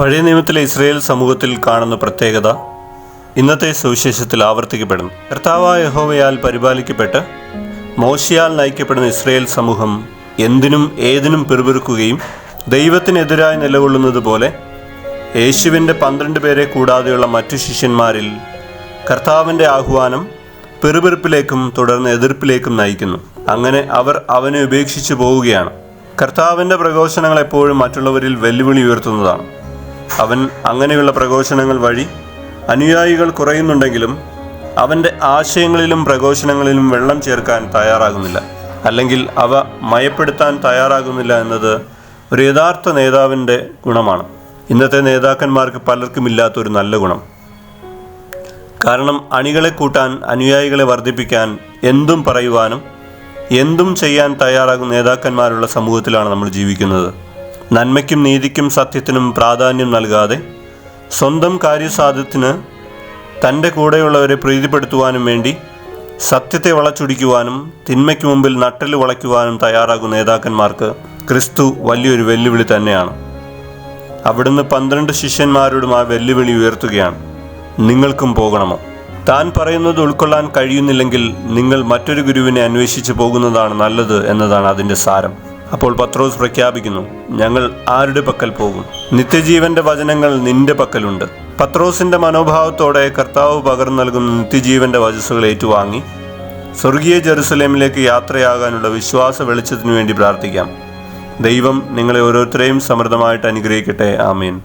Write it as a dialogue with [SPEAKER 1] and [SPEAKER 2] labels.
[SPEAKER 1] പഴയ നിയമത്തിലെ ഇസ്രയേൽ സമൂഹത്തിൽ കാണുന്ന പ്രത്യേകത ഇന്നത്തെ സുവിശേഷത്തിൽ ആവർത്തിക്കപ്പെടുന്നു. കർത്താവായ യഹോവയാൽ പരിപാലിക്കപ്പെട്ട് മോശയാൽ നയിക്കപ്പെടുന്ന ഇസ്രയേൽ സമൂഹം എന്തിനും ഏതിനും പിറുപിറുക്കുകയും ദൈവത്തിനെതിരായി നിലകൊള്ളുന്നത് പോലെ യേശുവിന്റെ പന്ത്രണ്ട് പേരെ കൂടാതെയുള്ള മറ്റു ശിഷ്യന്മാരിൽ കർത്താവിന്റെ ആഹ്വാനം പിറുപിറുപ്പിലേക്കും തുടർന്ന് എതിർപ്പിലേക്കും നയിക്കുന്നു. അങ്ങനെ അവർ അവനെ ഉപേക്ഷിച്ചു പോവുകയാണ്. കർത്താവിന്റെ പ്രഘോഷണങ്ങൾ എപ്പോഴും മറ്റുള്ളവരിൽ വെല്ലുവിളി ഉയർത്തുന്നതാണ്. അവൻ അങ്ങനെയുള്ള പ്രഘോഷണങ്ങൾ വഴി അനുയായികൾ കുറയുന്നുണ്ടെങ്കിലും അവന്റെ ആശയങ്ങളിലും പ്രഘോഷണങ്ങളിലും വെള്ളം ചേർക്കാൻ തയ്യാറാകുന്നില്ല. അല്ലെങ്കിൽ അവ മയപ്പെടുത്താൻ തയ്യാറാകുന്നില്ല എന്നത് ഒരു യഥാർത്ഥ നേതാവിന്റെ ഗുണമാണ്. ഇന്നത്തെ നേതാക്കന്മാർക്ക് പലർക്കും ഇല്ലാത്തൊരു നല്ല ഗുണം. കാരണം അണികളെ കൂട്ടാൻ അനുയായികളെ വർദ്ധിപ്പിക്കാൻ എന്തും പറയുവാനും എന്തും ചെയ്യാൻ തയ്യാറാകുന്ന നേതാക്കന്മാരുള്ള സമൂഹത്തിലാണ് നമ്മൾ ജീവിക്കുന്നത്. നന്മയ്ക്കും നീതിക്കും സത്യത്തിനും പ്രാധാന്യം നൽകാതെ സ്വന്തം കാര്യസാധ്യത്തിന് തന്റെ കൂടെയുള്ളവരെ പ്രീതിപ്പെടുത്തുവാനും വേണ്ടി സത്യത്തെ വളച്ചൊടിക്കുവാനും തിന്മയ്ക്ക് മുമ്പിൽ നട്ടൽ വളയ്ക്കുവാനും തയ്യാറാകുന്ന നേതാക്കന്മാർക്ക് ക്രിസ്തു വലിയൊരു വെല്ലുവിളി തന്നെയാണ്. അവിടുന്ന് പന്ത്രണ്ട് ശിഷ്യന്മാരോടും ആ വെല്ലുവിളി ഉയർത്തുകയാണ്. നിങ്ങൾക്കും പോകണമോ? താൻ പറയുന്നത് ഉൾക്കൊള്ളാൻ കഴിയുന്നില്ലെങ്കിൽ നിങ്ങൾ മറ്റൊരു ഗുരുവിനെ അന്വേഷിച്ച് പോകുന്നതാണ് നല്ലത് എന്നതാണ് അതിന്റെ സാരം. അപ്പോൾ പത്രോസ് പ്രഖ്യാപിക്കുന്നു ഞങ്ങൾ ആരുടെ പക്കൽ പോകും? നിത്യജീവന്റെ വചനങ്ങൾ നിന്റെ പക്കലുണ്ട്. പത്രോസിന്റെ മനോഭാവത്തോടെ കർത്താവ് പകർന്നു നൽകുന്ന നിത്യജീവന്റെ വചസ്സുകൾ ഏറ്റുവാങ്ങി. സ്വർഗീയ ജെറുസലേമിലേക്ക് യാത്രയാകാനുള്ള വിശ്വാസ വെളിച്ചത്തിനു വേണ്ടി പ്രാർത്ഥിക്കാം. ദൈവം നിങ്ങളെ ഓരോരുത്തരെയും സമൃദ്ധമായിട്ട് അനുഗ്രഹിക്കട്ടെ. ആമീൻ.